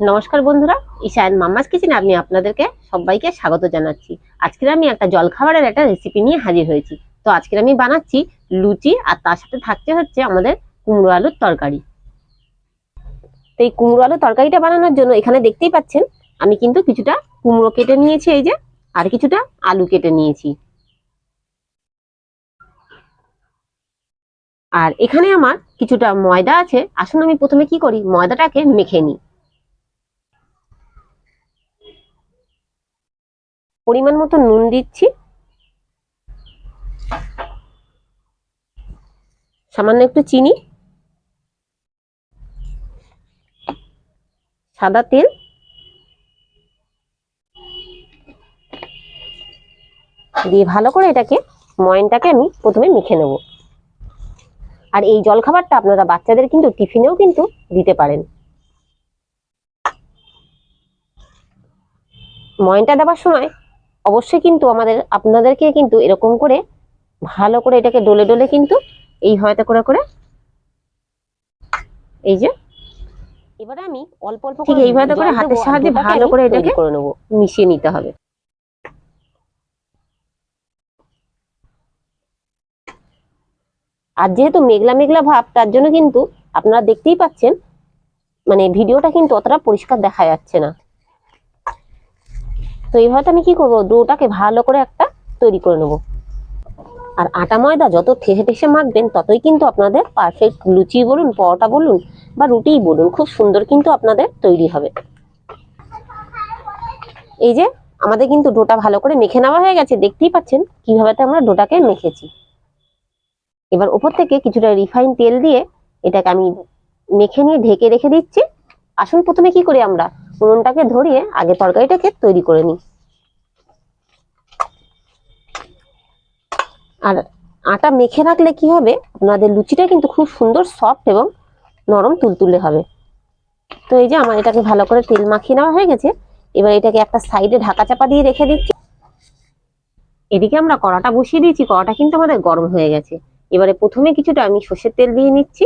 নমস্কার বন্ধুরা, ঈশান মাম্মাস কিচেনে, আমি আপনাদেরকে সবাইকে স্বাগত জানাচ্ছি। আজকের আমি একটা জলখাবারের একটা রেসিপি নিয়ে হাজির হয়েছি। তো আজকের আমি বানাচ্ছি লুচি, আর তার সাথে থাকতে হচ্ছে আমাদের কুমড়ো আলুর তরকারি। তো এই কুমড়ো আলুর তরকারিটা বানানোর জন্য এখানে দেখতেই পাচ্ছেন, আমি কিন্তু কিছুটা কুমড়ো কেটে নিয়েছি এই যে, আর কিছুটা আলু কেটে নিয়েছি। আর এখানে আমার কিছুটা ময়দা আছে। আসুন আমি প্রথমে কি করি? ময়দাটাকে মেখে নিই। পরিমাণ মতো নুন দিচ্ছি। সামান্য একটু চিনি। সাদা তেল। দিয়ে ভালো করে এটাকে, ময়নটাকে আমি প্রথমে মেখে নেব। আর এই জলখাবারটা আপনারা বাচ্চাদের কিন্তু টিফিনেও কিন্তু দিতে পারেন। ময়নটা দেওয়ার সময় অবশ্যই কিন্তু আমাদের আপনাদেরকে কিন্তু এরকম করে ভালো করে এটাকে ডলে ডলে কিন্তু এই হয়তো করে করে এই যে এবারে আমি অল্প অল্প ঠিক এইভাবে করে হাতের সাহায্যে ভালো করে এটাকে করে নেব মিশিয়ে নিতে হবে। আর যেহেতু মেঘলা মেঘলা ভাব তার জন্য কিন্তু আপনারা দেখতেই পাচ্ছেন মানে ভিডিওটা কিন্তু অতটা পরিষ্কার দেখা যাচ্ছে না। তো এইভাবে আমি কি করব? ডোটাকে ভালো করে একটা তৈরি করে নেব। আর আটা ময়দা যত ঠেসে ঠেসে মাখবেন, ততই কিন্তু আপনাদের পারফেক্ট লুচি বলুন, পরোটা বলুন বা রুটিই বলুন, খুব সুন্দর কিন্তু আপনাদের তৈরি হবে। এই যে আমাদের কিন্তু ডোটা ভালো করে মেখে নেওয়া হয়ে গেছে, দেখতেই পাচ্ছেন কীভাবে আমরা ডোটাকে মেখেছি। এবার ওপর থেকে কিছুটা রিফাইন তেল দিয়ে এটাকে আমি মেখে নিয়ে ঢেকে রেখে দিচ্ছি। আসুন প্রথমে কি করি আমরা? উনুনটাকে ধরিয়ে আগে তরকারিটাকে তৈরি করে নিই। আর আটা মেখে রাখলে কি হবে? আপনাদের লুচিটা কিন্তু খুব সুন্দর সফট এবং নরম তুলতুলে হবে। তো এই যে আমার এটাকে ভালো করে তেল মাখিয়ে নেওয়া হয়ে গেছে। এবার এটাকে একটা সাইডে ঢাকা চাপা দিয়ে রেখে দিচ্ছি। এদিকে আমরা কড়াটা বসিয়ে দিয়েছি। কড়াটা কিন্তু আমাদের গরম হয়ে গেছে। এবারে প্রথমে কিছুটা আমি সর্ষের তেল দিয়ে নিচ্ছি।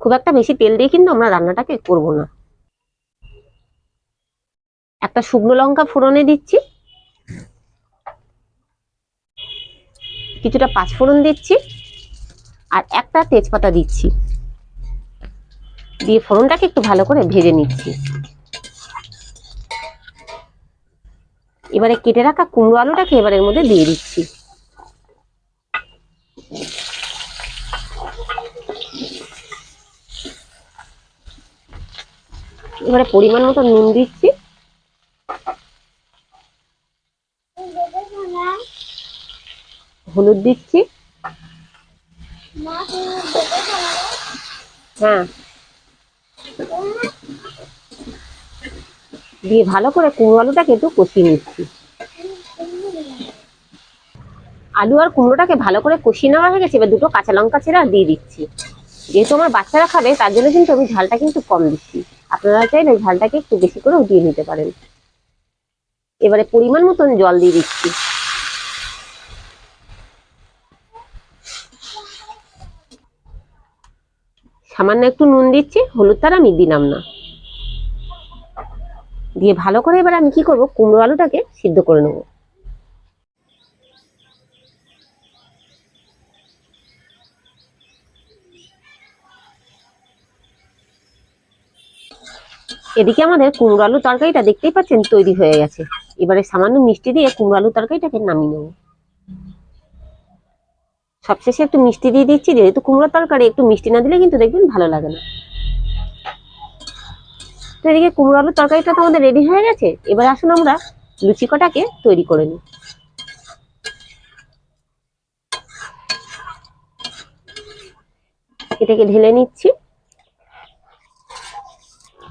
খুব একটা বেশি তেল দিয়ে কিন্তু আমরা রান্নাটাকে করব না। একটা শুকনো লঙ্কা ফোড়নে দিচ্ছি। কিছুটা পাঁচ ফোড়ন দিচ্ছি আর একটা তেজপাতা দিচ্ছি। দিয়ে ফোড়নটাকে একটু ভালো করে ভেজে নিচ্ছি। এবারে কেটে রাখা কুমড়ো আলুটাকে এবার এর মধ্যে দিয়ে দিচ্ছি। এবারে পরিমাণ মতো নুন দিচ্ছি। হলুদ দিচ্ছি। হ্যাঁ। দিয়ে ভালো করে কুমড়ো আলুটাকে একটু কষিয়ে নিচ্ছি। আলু আর কুমড়োটাকে ভালো করে কষিয়ে নেওয়া হয়ে গেছে, এবার দুটো কাঁচা লঙ্কা ছেড়া দিয়ে দিচ্ছি। যেহেতু আমার বাচ্চারা খাবে, তার জন্য কিন্তু আমি ঝালটা কিন্তু কম দিচ্ছি। আপনারা চাইলে ঝালটাকে একটু বেশি করেও দিয়ে নিতে পারেন। এবারে পরিমাণ মতন জল দিয়ে দিচ্ছি। সামান্য একটু নুন দিচ্ছি আর আমি দিলাম না। দিয়ে ভালো করে এবার আমি কি করব, কুমড়ো আলুটাকে সিদ্ধ করে নেব। এদিকে আমাদের কুমড়ো আলু তরকারিটা দেখতেই পাচ্ছেন তৈরি হয়ে গেছে। এবারে সামান্য মিষ্টি দিয়ে কুমড়ো আলু তরকারিটাকে নামিয়ে নেব। সবশেষে একটু মিষ্টি দিয়ে দিচ্ছি, যেহেতু কুমড়ো তরকারি, একটু মিষ্টি না দিলে কিন্তু দেখবেন ভালো লাগে না। তো এদিকে কুমড়ো আলুর তরকারিটা তো আমাদের রেডি হয়ে গেছে? এবার আসুন আমরা লুচি কটাকে তৈরি করে নিই। এটাকে ঢেলে নিচ্ছি।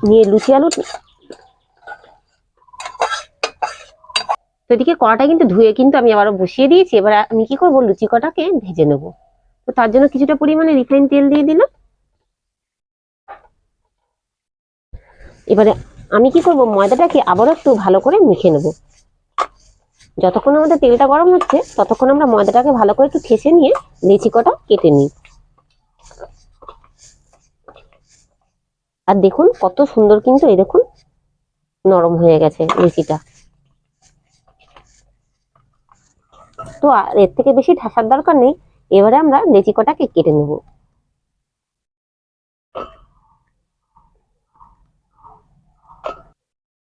নিয়ে লুচি আলু তো এদিকে কড়াটা কিন্তু ধুয়ে কিন্তু আমি আবারও বসিয়ে দিয়েছি। এবার আমি কি করব? লুচি কটাকে ভেজে নেব। তো তার জন্য কিছুটা পরিমাণে রিফাইন তেল দিয়ে দিলাম। এবারে আমি কি করব? ময়দাটাকে আবারও একটু ভালো করে মেখে নেব। যতক্ষণ আমাদের তেলটা গরম হচ্ছে, ততক্ষণ আমরা ময়দাটাকে ভালো করে একটু ঠেসে নিয়ে লেচি কটা কেটে নিই। আর দেখুন কত সুন্দর কিন্তু এই দেখুন নরম হয়ে গেছে লিচিটা। তো এর থেকে বেশি ঠাসার দরকার নেই। এবারে আমরা লেচি কটাকে কেটে নেব।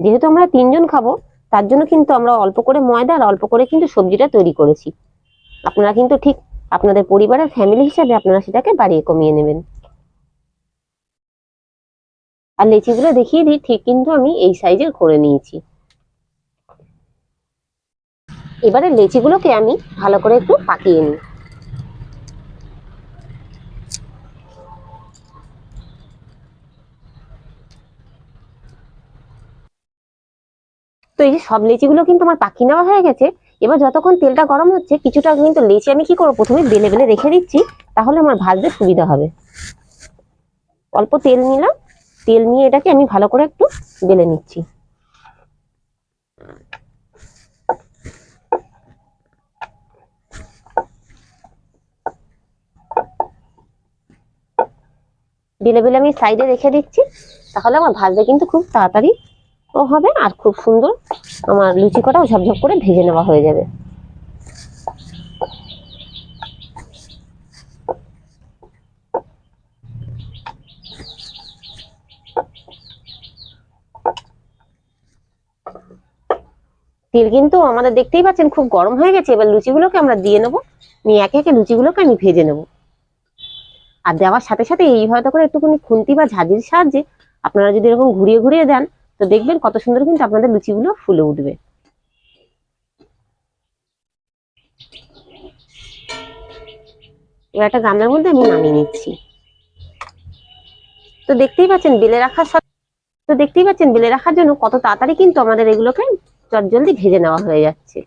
যেহেতু আমরা তিনজন খাব, তার জন্য কিন্তু আমরা অল্প করে ময়দা আর অল্প করে কিন্তু সবজিটা তৈরি করেছি। আপনারা কিন্তু ঠিক আপনাদের পরিবারের ফ্যামিলি হিসাবে আপনারা সেটাকে বাড়িয়ে কমিয়ে নেবেন। আর লেচিগুলো দেখিয়ে দিই, ঠিক কিন্তু আমি এই সাইজের করে নিয়েছি। এবারে লেচিগুলোকে আমি ভালো করে একটু পাকিয়ে নিই। তো এই যে সব লেচিগুলো কিন্তু আমার পাকিয়ে নেওয়া হয়ে গেছে। এবার যতক্ষণ তেলটা গরম হচ্ছে, কিছুটা কিন্তু লেচি আমি কি করব? প্রথমে বেলে বেলে রেখে দিচ্ছি, তাহলে আমার ভাজতে সুবিধা হবে। অল্প তেল নিলাম, তেল নিয়ে এটাকে আমি ভালো করে একটু বেলে নিচ্ছি। বেলে বেলে আমি সাইডে রেখে দিচ্ছি। তাহলে আমার ভাজতে কিন্তু খুব তাড়াতাড়ি ও হবে আর খুব সুন্দর আমার লুচি কটাও ঝপঝপ করে ভেজে নেওয়া হয়ে যাবে। তেল কিন্তু আমাদের দেখতেই পাচ্ছেন খুব গরম হয়ে গেছে। এবার লুচিগুলোকে আমরা দিয়ে নেব। নিয়ে একে একে লুচিগুলোকে আমি ভেজে নেব। আর দেওয়ার সাথে সাথে এইভাবে করে একটুখানি খুন্তি বা ঝাঁঝির সাহায্যে আপনারা যদি এরকম ঘুরিয়ে ঘুরিয়ে দেন, তো দেখবেন কত সুন্দর কিন্তু আপনাদের লুচিগুলো ফুলে উঠবে। এবার একটা গামলার মধ্যে আমি নামিয়ে নিচ্ছি। তো দেখতেই পাচ্ছেন বেলে রাখার তো দেখতেই পাচ্ছেন বেলে রাখার জন্য কত তাড়াতাড়ি কিন্তু আমাদের এগুলোকে চটজলদি ভেজে নেওয়া হয়ে যাচ্ছে।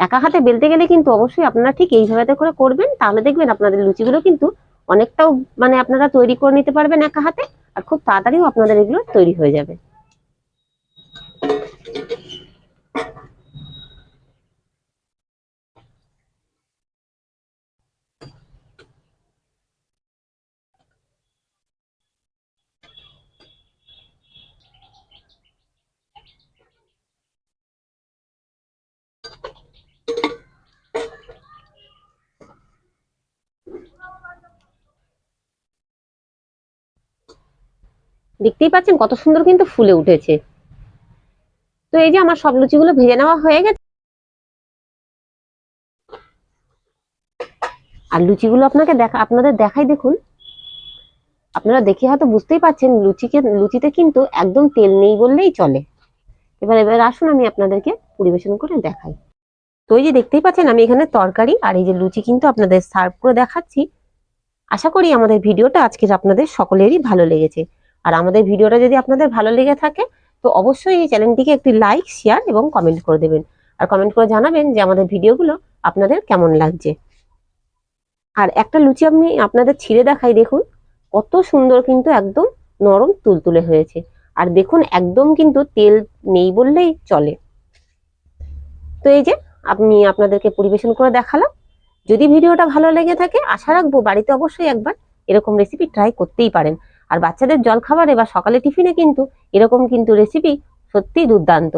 একা হাতে বেলতে গেলে কিন্তু অবশ্যই আপনারা ঠিক এইভাবে করে করবেন, তাহলে দেখবেন আপনাদের লুচিগুলো কিন্তু অনেকটাও মানে আপনারা তৈরি করে নিতে পারবেন একা হাতে, আর খুব তাড়াতাড়িও আপনাদের এগুলো তৈরি হয়ে যাবে। দেখতেই পাচ্ছেন কত সুন্দর কিন্তু ফুলে উঠেছে। তো এই যে আমার সব লুচিগুলো ভেজে নেওয়া হয়ে গেছে। আর লুচিগুলো আপনাকে দেখা আপনাদের দেখাই দেখুন। আপনারা দেখে হয়তো বুঝতেই পাচ্ছেন লুচিকে লুচিতে কিন্তু একদম তেল নেই বললেই চলে। এবার এবার আসুন আমি আপনাদেরকে পরিবেশন করে দেখাই। তো এই যে দেখতেই পাচ্ছেন আমি এখানে তরকারি আর এই যে লুচি কিন্তু আপনাদের সার্ভ করে দেখাচ্ছি। আশা করি আমাদের ভিডিওটা আজকের আপনাদের সকলেরই ভালো লেগেছে। আর আমাদের ভিডিওটা যদি আপনাদের ভালো লেগে থাকে, তো অবশ্যই এই চ্যানেলটিকে একটি লাইক শেয়ার এবং কমেন্ট করে দেবেন। আর কমেন্ট করে জানাবেন যে আমাদের ভিডিওগুলো আপনাদের কেমন লাগছে। আর একটা লুচি আমি আপনাদের ছিঁড়ে দেখাই, দেখুন। কত সুন্দর কিন্তু একদম নরম তুলতুলে হয়েছে। আর দেখুন, একদম কিন্তু তেল নেই বললেই চলে। তো এই যে, আমি আপনাদেরকে পরিবেশন করে দেখালাম। যদি ভিডিওটা ভালো লেগে থাকে, আশা রাখব বাড়িতে অবশ্যই একবার এরকম রেসিপি ট্রাই করতেই পারেন। আর বাচ্চাদের জলখাবারে বা সকালে টিফিনে কিন্তু এরকম কিন্তু রেসিপি সত্যি দুর্দান্ত।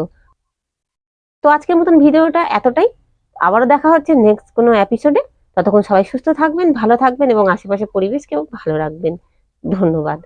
তো আজকের মতন ভিডিওটা এতটাই। আবারও দেখা হচ্ছে নেক্সট কোনো এপিসোডে ততক্ষণ সবাই সুস্থ থাকবেন, ভালো থাকবেন এবং আশেপাশে পরিবেশকেও ভালো রাখবেন। ধন্যবাদ।